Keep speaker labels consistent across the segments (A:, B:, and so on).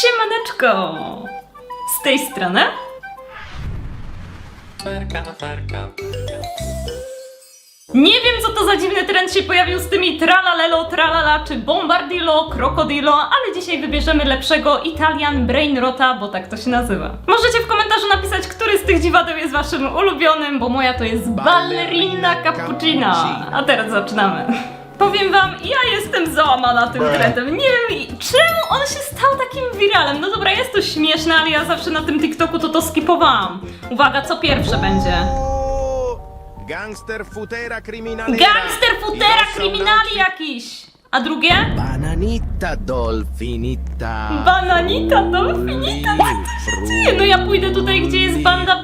A: Siemaneczko! Z tej strony Nie wiem, co to za dziwny trend się pojawił z tymi tralalelo, tralala czy bombardillo, krokodillo, ale dzisiaj wybierzemy lepszego Italian Brainrota, bo tak to się nazywa. Możecie w komentarzu napisać, który z tych dziwadeł jest waszym ulubionym, bo moja to jest ballerina cappuccina. A teraz zaczynamy. Powiem wam, ja jestem załamana tym trendem. Nie wiem, czemu on się stał takim wiralem. No dobra, jest to śmieszne, ale ja zawsze na tym TikToku to to skipowałam. Uwaga, co pierwsze będzie?
B: Gangster futera criminalera.
A: Gangster futera kryminali jakiś! A drugie?
B: Bananita dolfinita.
A: Bananita dolfinita, co się dzieje? No ja pójdę tutaj, gdzie jest banda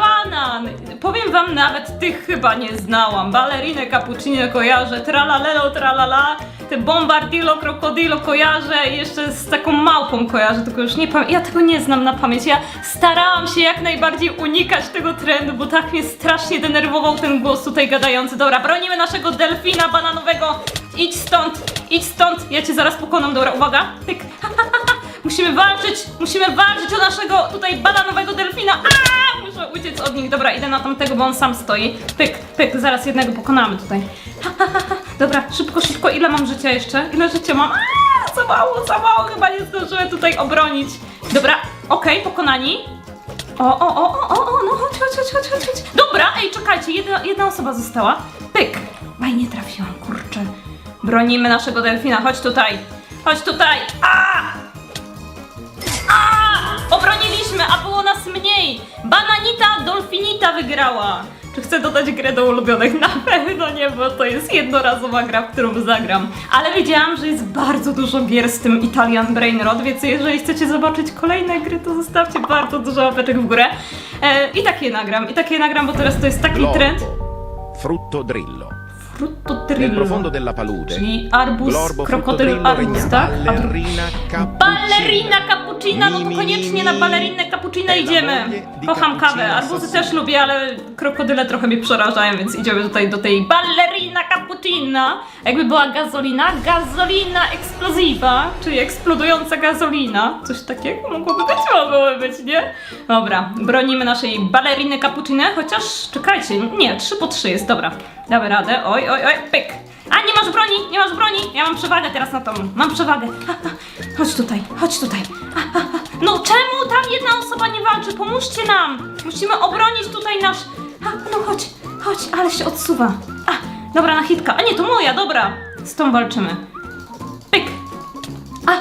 A: wam, nawet tych chyba nie znałam. Balerinę cappuccino kojarzę, tralalelo, tralala. Te bombardillo, krokodilo kojarzę jeszcze z taką małpą kojarzę, tylko już nie pamiętam. Ja tego nie znam na pamięć. Ja starałam się jak najbardziej unikać tego trendu, bo tak mnie strasznie denerwował ten głos tutaj gadający. Dobra, bronimy naszego delfina bananowego. Idź stąd, idź stąd. Ja cię zaraz pokonam. Dobra, uwaga. Pyk. Musimy walczyć, musimy walczyć o naszego tutaj bananowego delfina. A, muszę uciec od nich. Dobra, idę na tamtego, bo on sam stoi. Pyk, pyk, zaraz jednego pokonamy tutaj. Dobra, szybko, szybko. Ile mam życia jeszcze? Ile życia mam? A, za mało, za mało. Chyba nie zdążyłem tutaj obronić. Dobra, okej, pokonani. O, o, o, o, o, no chodź, chodź, chodź, chodź, chodź. Dobra, ej, czekajcie, jedna, jedna osoba została. Pyk. Baj, nie trafiłam, kurczę. Bronimy naszego delfina, chodź tutaj. Chodź tutaj. Mniej. Bananita Dolfinita wygrała. Czy chcę dodać grę do ulubionych? Na pewno nie, bo to jest jednorazowa gra, w którą zagram. Ale wiedziałam, że jest bardzo dużo gier z tym Italian Brainrot, więc jeżeli chcecie zobaczyć kolejne gry, to zostawcie bardzo dużo łapeczek w górę. E, I takie nagram, i takie nagram, bo teraz to jest taki
B: Glorbo,
A: trend.
B: Frutto drillo.
A: Frutto
B: Nel profondo della palude.
A: Czyli arbuz,
B: Glorbo,
A: krokodyl, arbuz, tak?
B: Ballerina cappuccina.
A: Cappuccina, no to koniecznie na balerinę cappuccino
B: Bella
A: idziemy. Kocham kawę, arbuzy też lubię, ale krokodyle trochę mnie przerażają, więc idziemy tutaj do tej ballerina cappuccina. Jakby była gazolina, gazolina eksplozywa, czyli eksplodująca gazolina. Coś takiego mogłoby być, mogłoby być, nie? Dobra, bronimy naszej balleriny cappuccino, chociaż czekajcie, nie, 3 po 3 jest, dobra. Damy radę, oj, oj, oj, pyk. A nie masz broni, nie masz broni. Ja mam przewagę teraz na tą. Mam przewagę. Ha, ha. Chodź tutaj, chodź tutaj. No czemu tam jedna osoba nie walczy? Pomóżcie nam. Musimy obronić tutaj nasz. Ha, no chodź, chodź, ale się odsuwa. A, dobra, na hitka. A nie, to moja, dobra. Z tą walczymy. Pyk. A.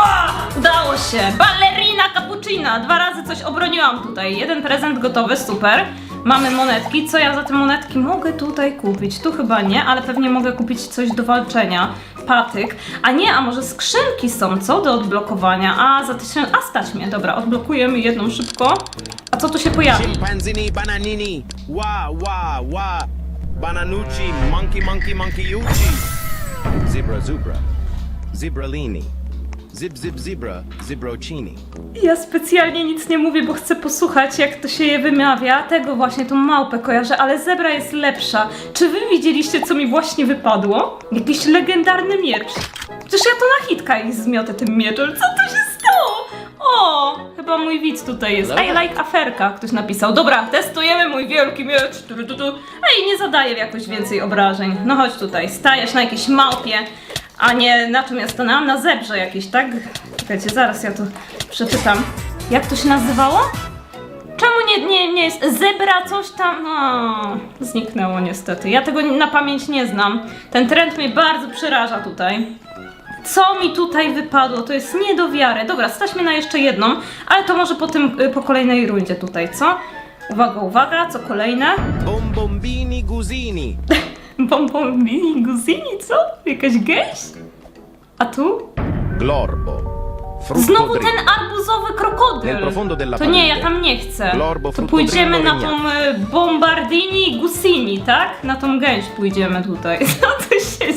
A: O, udało się. Ballerina cappuccina. Dwa razy coś obroniłam tutaj. Jeden prezent gotowy, super. Mamy monetki. Co ja za te monetki mogę tutaj kupić? Tu chyba nie, ale pewnie mogę kupić coś do walczenia. Patyk. A nie, a może skrzynki są, co? Do odblokowania. A, za tysiąc... A, stać mnie. Dobra, odblokujemy jedną szybko. A co tu się pojawi?
B: Scimpanzini bananini. Wa wa wa. Bananucci monkey monkey monkeyucci. Zebra zebra. Zebralini. Zib zib zebra. Zebrocini.
A: Ja specjalnie nic nie mówię, bo chcę posłuchać, jak to się je wymawia. Tego właśnie, tą małpę kojarzę, ale zebra jest lepsza. Czy wy widzieliście, co mi właśnie wypadło? Jakiś legendarny miecz. Przecież ja to na hitka ich zmiotę tym mieczem. Co to się stało? O, chyba mój widz tutaj jest. I like aferka, ktoś napisał. Dobra, testujemy mój wielki miecz. Ej, nie zadaję jakoś więcej obrażeń. No chodź tutaj, stajesz na jakiejś małpie. A nie, na czym ja stanęłam? Na zebrze jakieś, tak? Czekajcie, zaraz ja to przeczytam. Jak to się nazywało? Czemu nie, nie, nie jest zebra coś tam? Zniknęło niestety. Ja tego na pamięć nie znam. Ten trend mnie bardzo przeraża tutaj. Co mi tutaj wypadło? To jest nie do wiary. Dobra, staćmy na jeszcze jedną, ale to może po tym, y, po kolejnej rundzie tutaj, co? Uwaga, uwaga, co kolejne?
B: Bombombini gusini.
A: Bombombini, guzini, co? Jakaś gęś? A tu?
B: Glorbo. Frutto
A: Znowu ten arbuzowy krokodyl.
B: Nel profondo della
A: To nie, ja tam nie chcę.
B: Glorbo,
A: To
B: frutto
A: pójdziemy na tą e, Bombardini Gusini, tak? Na tą gęś pójdziemy tutaj. Co tu się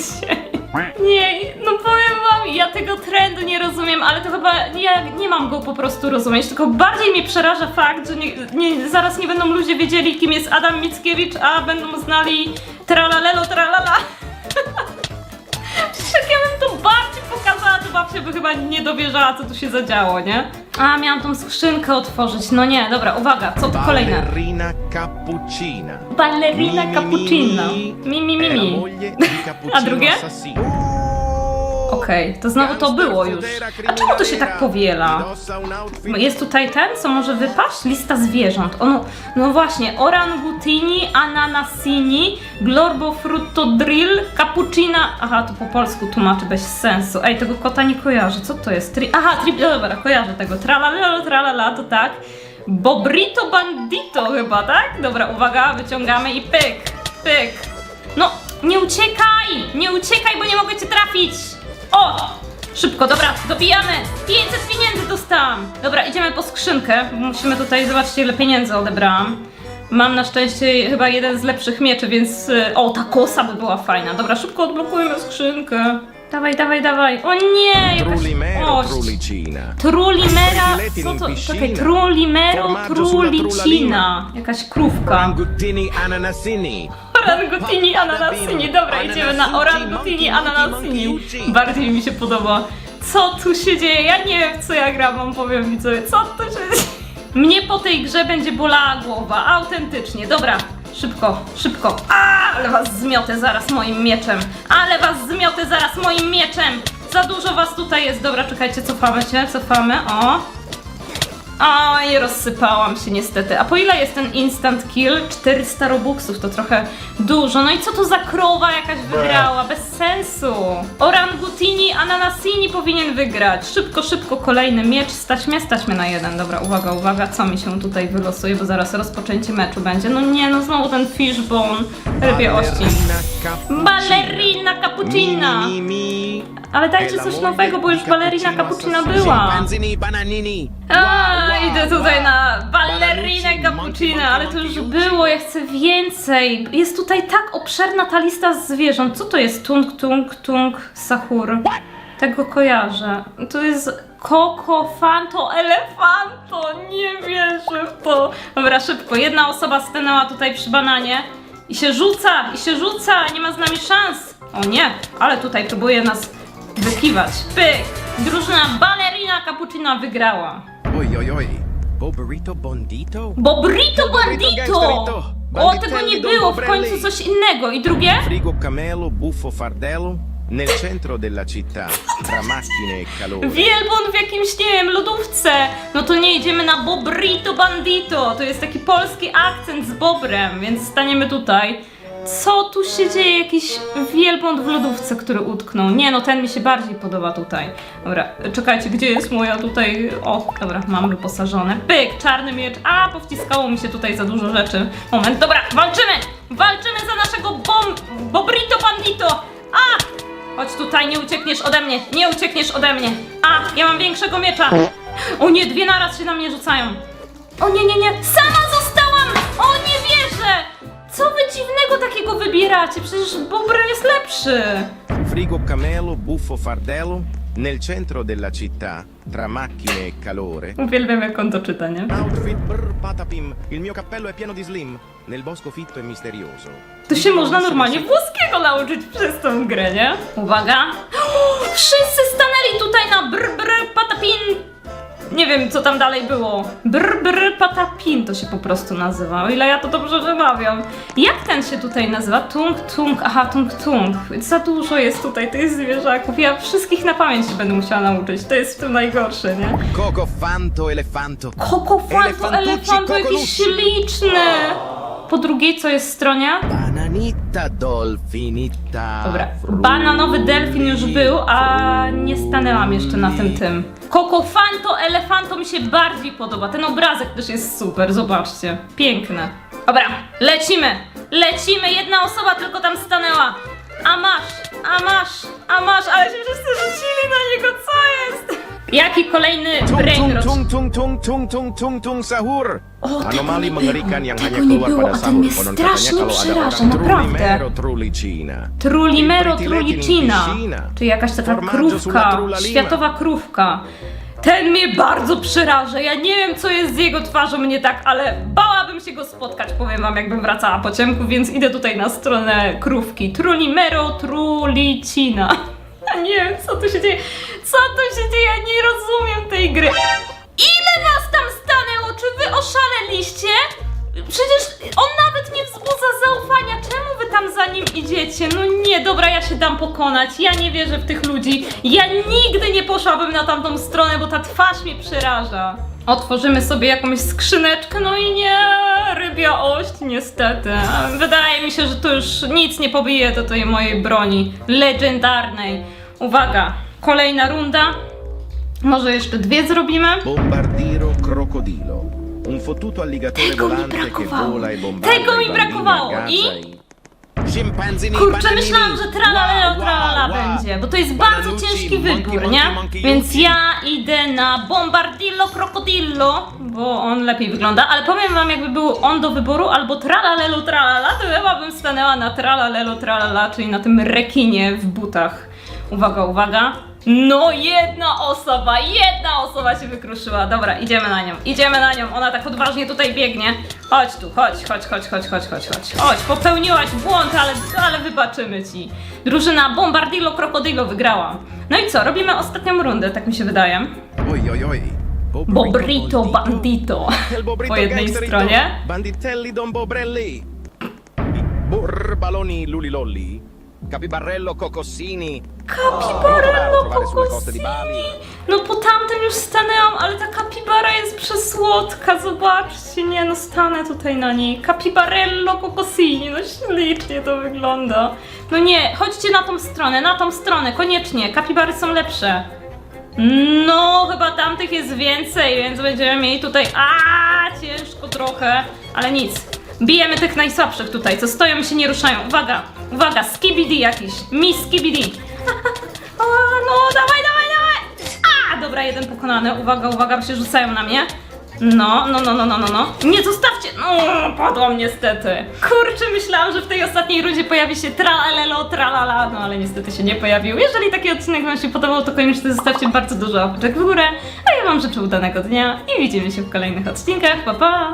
A: tego trendu nie rozumiem, ale to chyba ja nie mam go po prostu rozumieć, tylko bardziej mnie przeraża fakt, że nie, nie, zaraz nie będą ludzie wiedzieli, kim jest Adam Mickiewicz, a będą znali tralalelo, tralala. Przecież jak ja bym to bardziej pokazała, to babcia by chyba nie dowierzała, co tu się zadziało, nie? A, miałam tą skrzynkę otworzyć. No nie, dobra, uwaga, co tu kolejne?
B: Ballerina cappuccina.
A: Ballerina cappuccina.
B: mi,
A: Mi, mi, mi, A drugie? Okej, to znowu to było już. A czemu to się tak powiela? Jest tutaj ten, co może wypaść? Lista zwierząt. Ono, no właśnie, orangutini, ananasini, glorbofruttodrill, cappuccina. Aha, to po polsku tłumaczy bez sensu. Ej, tego kota nie kojarzę. Co to jest? Tri... Aha, tri... dobra, kojarzę tego. Tralala, tralala, to tak. Bobrito bandito chyba, tak? Dobra, uwaga, wyciągamy i pyk, pyk. No, nie uciekaj! Nie uciekaj, bo nie mogę cię trafić! O! Szybko, dobra, dobijamy! 500 pieniędzy dostałam! Dobra, idziemy po skrzynkę. Musimy tutaj, zobaczcie ile pieniędzy odebrałam. Mam na szczęście chyba jeden z lepszych mieczy, więc... y, O, ta kosa by była fajna. Dobra, szybko odblokujemy skrzynkę. Dawaj, dawaj, dawaj. O nie! Jakaś ość. Trulimera, co to? Czekaj, Trulimero Trulicina. Jakaś krówka.
B: Ananasini.
A: Orangutini ananasini. Dobra, idziemy na orangutini ananasini. Bardziej mi się podoba. Co tu się dzieje? Ja nie wiem, co ja gram, wam powiem widzowie. Co tu się dzieje? Mnie po tej grze będzie bolała głowa, autentycznie. Dobra, szybko, szybko. A, ale was zmiotę zaraz moim mieczem. Ale was zmiotę zaraz moim mieczem. Za dużo was tutaj jest. Dobra, czekajcie, cofamy się, cofamy. O, Oj, rozsypałam się niestety. A po ile jest ten instant kill? 400 robuxów, to trochę dużo. No i co to za krowa jakaś wygrała? Bez sensu. Orangutini Ananasini powinien wygrać. Szybko, szybko, kolejny miecz. Stać mnie, stać mnie na jeden. Dobra, uwaga, uwaga, co mi się tutaj wylosuje, bo zaraz rozpoczęcie meczu będzie. No nie, no znowu ten fishbone. Rybie ości. Ballerina cappuccina.
B: Mi, mi, mi.
A: Ale dajcie coś nowego, bo już
B: Cappuccino
A: cappuccina była.
B: Scimpanzini
A: idę tutaj
B: wow.
A: na
B: Bananucci,
A: cappuccino, ale to już było, ja chcę więcej. Jest tutaj tak obszerna ta lista zwierząt. Co to jest tung, tung, tung, sahur? Tego kojarzę. To jest Koko Fanto Elefanto. Nie wierzę w to. Dobra, szybko. Jedna osoba stanęła tutaj przy bananie i się rzuca, i się rzuca. Nie ma z nami szans. O nie, ale tutaj próbuje nas wykiwać. Pyk! Drużyna Ballerina Cappuccina wygrała.
B: Oj, oj, oj. Boberito Bondito?
A: Bobrito
B: Bobrito
A: Bandito! O, tego nie było, w końcu coś innego. I drugie?
B: Frigo Camelo Buffo Fardello nel centro della città, tra macchine e calore.
A: Wielbłąd w jakimś, nie wiem, lodówce. No to nie idziemy na Bobrito Bandito. To jest taki polski akcent z bobrem, więc staniemy tutaj. Co tu się dzieje? Jakiś wielbłąd w lodówce, który utknął. Nie, no ten mi się bardziej podoba tutaj. Dobra, czekajcie, gdzie jest moja tutaj... O, dobra, mam wyposażone. Pyk, czarny miecz. A, powciskało mi się tutaj za dużo rzeczy. Moment, dobra, walczymy! Walczymy za naszego bom... Bobrito Bandito! A! Chodź tutaj, nie uciekniesz ode mnie, nie uciekniesz ode mnie. A, ja mam większego miecza. O nie, dwie naraz się na mnie rzucają. O nie, nie, nie, sama Co wy dziwnego takiego wybieracie? Przecież Bobry jest lepszy.
B: Frigo Camelo Buffo Fardello nel centro della città, tra macchine e calore.
A: Uwielbiam jak on to czyta, nie?
B: Outfit brr patapim, il mio cappello è pieno di slim, nel bosco fitto e misterioso.
A: To się można normalnie włoskiego nauczyć przez tą grę, nie? Uwaga. Wszyscy stanęli tutaj na brr brr patapin. Nie wiem, co tam dalej było. Brr brr patapin to się po prostu nazywa, o ile ja to dobrze wymawiam. Jak ten się tutaj nazywa? Tung tung, aha, tung tung. Za dużo jest tutaj tych zwierzaków. Ja wszystkich na pamięć się będę musiała nauczyć. To jest w tym najgorsze, nie?
B: Coco fanto elefanto.
A: Kokofanto,
B: Elefantucci,
A: elefanto, jakiś śliczny. Po drugiej, co jest stronie?
B: Bananita dolfinita.
A: Dobra, bananowy delfin już był, a nie stanęłam jeszcze na tym tym. Kokofanto, elefanto mi się bardziej podoba. Ten obrazek też jest super, zobaczcie. Piękne. Dobra, lecimy. Lecimy, jedna osoba tylko tam stanęła. A masz, a masz, a masz, ale się wszyscy rzucili na niego, co jest? Jaki kolejny brain rot?
B: tung tung tung tung tung tung tung sahur.
A: O, tego
B: Anomali
A: nie
B: mengerikan
A: było,
B: yang
A: tego
B: hanya
A: nie
B: keluar
A: było,
B: pada
A: a
B: sahur.
A: mnie
B: Konon
A: strasznie
B: katanya kalau ada
A: przeraża,
B: orang
A: naprawdę.
B: trulimero trulicina.
A: Trulimero trulicina, czyli jakaś taka
B: Formaggio sulla
A: krówka, światowa krówka. Ten mnie bardzo przeraża. Ja nie wiem, co jest z jego twarzą nie tak, ale bałabym się go spotkać, powiem wam, jakbym wracała po ciemku, więc idę tutaj na stronę krówki. Trulimero trulicina. Nie wiem, co tu się dzieje. Co tu się dzieje? Ja nie rozumiem tej gry. Ile was tam stanęło? Czy wy oszaleliście? Przecież on nawet nie wzbudza zaufania. Czemu wy tam za nim idziecie? No nie, dobra, ja się dam pokonać. Ja nie wierzę w tych ludzi. Ja nigdy nie poszłabym na tamtą stronę, bo ta twarz mnie przeraża. Otworzymy sobie jakąś skrzyneczkę, no i nie, rybia ość, niestety. Wydaje mi się, że to już nic nie pobije do tej mojej broni legendarnej. Uwaga, kolejna runda. Może jeszcze dwie zrobimy?
B: Bombardiro crocodilo. Un fottuto alligatore
A: Tego mi
B: volante che
A: brakowało.
B: vola e bombarda
A: Tego mi
B: i
A: brakowało. I? Kurczę, myślałam, że tralala
B: wow.
A: będzie, bo to jest bardzo ciężki wybór, nie? Więc ja idę na Bombardillo Crocodillo, bo on lepiej wygląda, ale powiem wam, jakby był on do wyboru albo tralalelo tralala, to chyba bym stanęła na tralalelo tralala, czyli na tym rekinie w butach. Uwaga, uwaga. No jedna osoba, jedna osoba się wykruszyła. Dobra, idziemy na nią, idziemy na nią. Ona tak odważnie tutaj biegnie. Chodź tu, chodź, chodź, chodź, chodź, chodź, chodź, chodź. Chodź, popełniłaś błąd, ale, ale wybaczymy ci. Drużyna Bombardillo Crocodillo wygrała. No i co, robimy ostatnią rundę, tak mi się wydaje.
B: Oi, oi, oi.
A: Bobrito Bandito. Po jednej stronie.
B: Banditelli Don Bobrelli. Burbaloni Lulilolli. Capibarello Cocossini.
A: Cocosini.
B: Bali.
A: No po tamtym już stanęłam, ale ta kapibara jest przesłodka, zobaczcie, nie no stanę tutaj na niej. Capibarello Cocosini, no ślicznie to wygląda. No nie, chodźcie na tą stronę, na tą stronę, koniecznie, kapibary są lepsze. No, chyba tamtych jest więcej, więc będziemy mieli tutaj. A, ciężko trochę, ale nic. Bijemy tych najsłabszych tutaj, co stoją i się nie ruszają. Uwaga, uwaga, skibidi jakiś. Miss skibidi. No, dawaj, dawaj, dawaj. A, dobra, jeden pokonany. Uwaga, uwaga, się rzucają na mnie. No, no, no, no, no, no, no. Nie zostawcie! No, padłam niestety. Kurczę, myślałam, że w tej ostatniej rundzie pojawi się tralalelo, tralala, no ale niestety się nie pojawił. Jeżeli taki odcinek Wam się podobał, to koniecznie zostawcie bardzo dużo łapeczek w górę, a ja Wam życzę udanego dnia i widzimy się w kolejnych odcinkach. Pa, pa!